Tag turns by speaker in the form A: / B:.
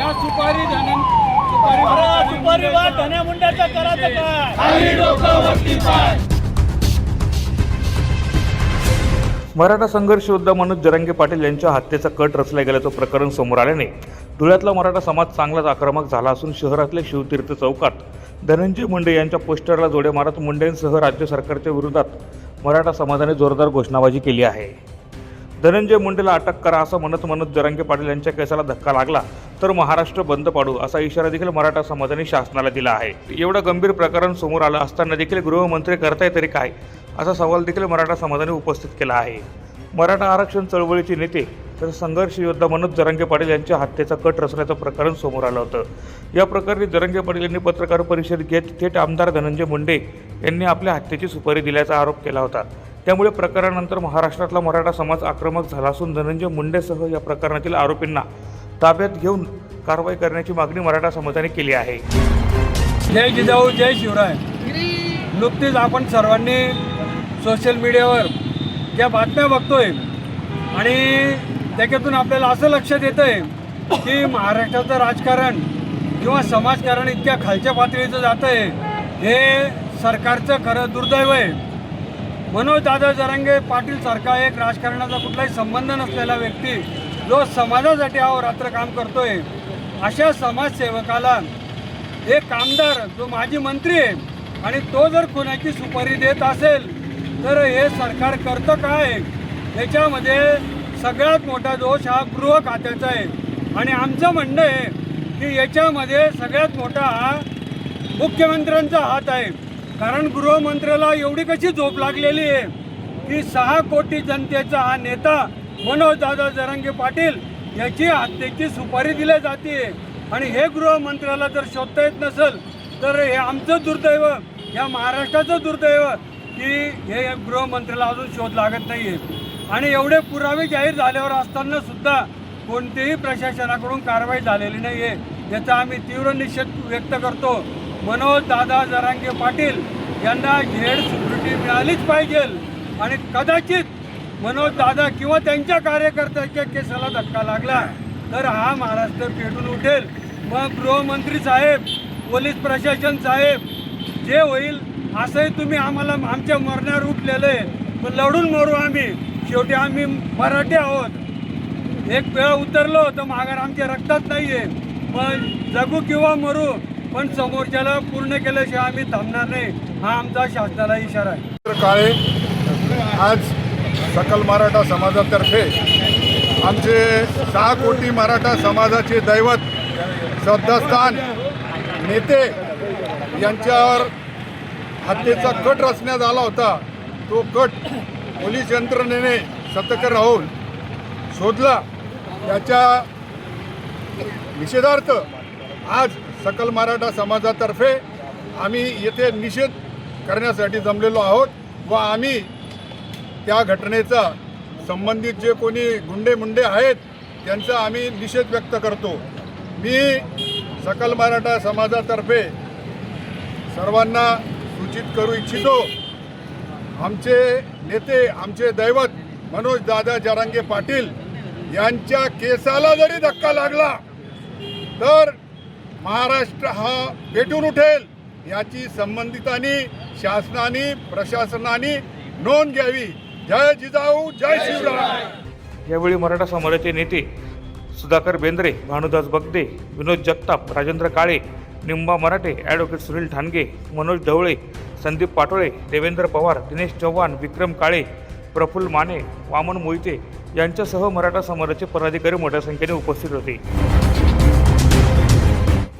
A: या सुपारी धन सुपारी
B: दुपारी वा धन्या मुंड्याचं काय?
C: मराठा संघर्ष योद्धा मनोज जरांगे पाटील यांच्या हत्येचा कट रचला गेल्याचं प्रकरण समोर आल्याने धुळ्यातला मराठा समाज चांगलाच आक्रमक झाला असून शहरातल्या शिवतीर्थ चौकात धनंजय मुंडे यांच्या पोस्टरला जोड्या मारत मुंडेंसह राज्य सरकारच्या विरोधात मराठा समाजाने जोरदार घोषणाबाजी केली आहे. धनंजय मुंडेला अटक करा असं म्हणत म्हणत जरांगे पाटील यांच्या केसाला धक्का लागला तर महाराष्ट्र बंद पाडू असा इशारा देखील मराठा समाजाने शासनाला दिला आहे. एवढं गंभीर प्रकरण समोर आलं असताना देखील गृहमंत्री करताय तरी काय असा सवाल देखील मराठा समाजाने उपस्थित केला आहे. मराठा आरक्षण चळवळीचे नेते तर संघर्ष योद्धा मनोज जरांगे पाटील यांच्या हत्येचा कट रचण्याचं प्रकरण समोर आलं होतं. या प्रकरणी जरांगे पाटील यांनी पत्रकार परिषद घेत थेट आमदार धनंजय मुंडे यांनी आपल्या हत्येची सुपारी दिल्याचा आरोप केला होता. त्यामुळे प्रकरणानंतर महाराष्ट्रातला मराठा समाज आक्रमक झाला असून धनंजय मुंडेसह या प्रकरणातील आरोपींना ताब्यात घेऊन कारवाई करण्याची मागणी मराठा समाजाने केली आहे.
A: जय जिजाऊ जय शिवराय. नुकतीच आपण सर्वांनी सोशल मीडियावर ज्या बातम्या बघतोय आणि त्याच्यातून आपल्याला असं लक्षात येतं आहे की महाराष्ट्राचं राजकारण किंवा समाजकारण इतक्या खालच्या पातळीचं जातं आहे हे सरकारचं खरं दुर्दैव आहे. मनोज दादा जरांगे पाटील सारखा एक राजकारणाचा कुठलाही संबंध नसलेला व्यक्ती जो समाजासाठी अहोरात्र काम करतोय अशा समाजसेवकाला एक आमदार जो माजी मंत्री आहे आणि तो जर कोणाची सुपारी देत असेल तर हे सरकार करतं काय? याच्यामध्ये सगळ्यात मोठा दोष हा गृह खात्याचा आहे. आणि आमचं म्हणणं आहे की याच्यामध्ये सगळ्यात मोठा हा मुख्यमंत्र्यांचा हात आहे. कारण गृहमंत्र्याला एवढी कशी झोप लागलेली आहे? की सहा कोटी जनतेचा हा नेता मनोज दादा जरांगे पाटील याची हत्येची सुपारी दिली जाते. आणि हे गृहमंत्र्याला जर शोधता येत नसेल तर हे आमचं दुर्दैव या महाराष्ट्राचं दुर्दैव की हे गृहमंत्र्याला अजून शोध लागत नाही आहे आणि एवढे पुरावे जाहीर झाल्यावर असताना सुद्धा कोणतीही प्रशासनाकडून कारवाई झालेली नाही आहे याचा आम्ही तीव्र निषेध व्यक्त करतो. मनोज दादा जरांगे पाटील यांना झेड सिक्युरिटी मिळालीच पाहिजे. आणि कदाचित मनोज दादा किंवा त्यांच्या कार्यकर्त्याच्या केसाला धक्का लागला तर हा महाराष्ट्र पेटून उठेल. मग गृहमंत्री साहेब पोलीस प्रशासन साहेब जे होईल असंही तुम्ही आम्हाला आमच्या मरण्यावर उठलेलं. आहे पण लढून मरू आम्ही. शेवटी आम्ही मराठी आहोत. एक वेळ उतरलो तर माघार आमच्या रक्तात नाही आहे पण जगू किंवा मरू पण समोरच्याला पूर्ण केल्याशिवाय आम्ही थांबणार नाही. हा आमचा शासनाला इशारा आहे.
D: काळे आज सकल मराठा समाजातर्फे आमचे सहा कोटी मराठा समाजाचे दैवत श्रद्धास्थान नेते यांच्यावर हत्येचा कट रचण्यात आला होता. तो कट पोलीस यंत्रणेने सतर्क राहून शोधला. त्याच्या निषेधार्थ आज सकल मराठा समाजातर्फे आम्ही येथे निषेध करण्यासाठी जमलेलो आहोत व आम्ही त्या घटनेचा संबंधित जे कोणी गुंडे मुंडे आहेत त्यांचा आम्ही निषेध व्यक्त करतो. मी सकल मराठा समाजातर्फे सर्वांना सूचित करू इच्छितो आमचे नेते आमचे दैवत मनोज दादा जरांगे पाटील यांच्या केसाला जरी धक्का लागला तर महाराष्ट्र हा पेटून उठेल याची संबंधितांनी शासनाने प्रशासनाने नोंद घ्यावी. जय जिजाऊ जय शिवराय.
C: यावेळी मराठा समाजाचे नेते सुधाकर बेंद्रे भानुदास बगदे विनोद जगताप राजेंद्र काळे निंबा मराठे ॲडव्होकेट सुनील ठाणगे मनोज ढवळे संदीप पाटोळे देवेंद्र पवार दिनेश चव्हाण विक्रम काळे प्रफुल्ल माने वामन मोहिते यांच्यासह मराठा समाजाचे पदाधिकारी मोठ्या संख्येने उपस्थित होते.